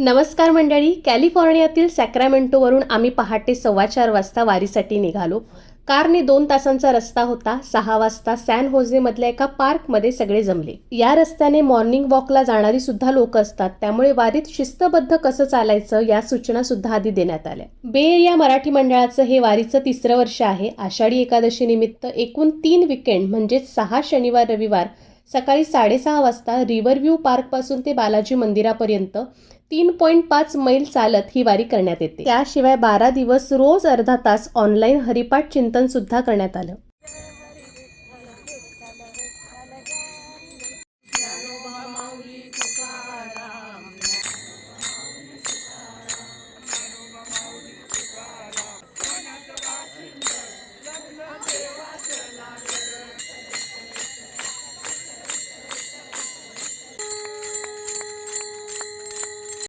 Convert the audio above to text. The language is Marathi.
नमस्कार मंडळी. कॅलिफोर्नियातील सॅक्रामेंटोवरून आम्ही पहाटे सव्वा चार वाजता वारीसाठी निघालो. कारने दोन तासांचा रस्ता होता. सहा वाजता सॅन होजेमधल्या एका पार्कमध्ये सगळे जमले. या रस्त्याने मॉर्निंग वॉकला जाणारी सुद्धा लोक असतात. त्यामुळे वारीत शिस्तबद्ध कसं चालायचं या सूचना सुद्धा आधी देण्यात आल्या. बे या मराठी मंडळाचं हे वारीचं तिसरं वर्ष आहे. आषाढी एकादशी निमित्त एकूण तीन विकेंड म्हणजेच सहा शनिवार रविवार सकाळी साडेसहा वाजता रिव्हरव्ह्यू पार्कपासून ते बालाजी मंदिरापर्यंत तीन पॉईंट पाच मैल चालत ही वारी करण्यात येते. त्याशिवाय बारा दिवस रोज अर्धा तास ऑनलाईन हरिपाठ चिंतन सुद्धा करण्यात आलं.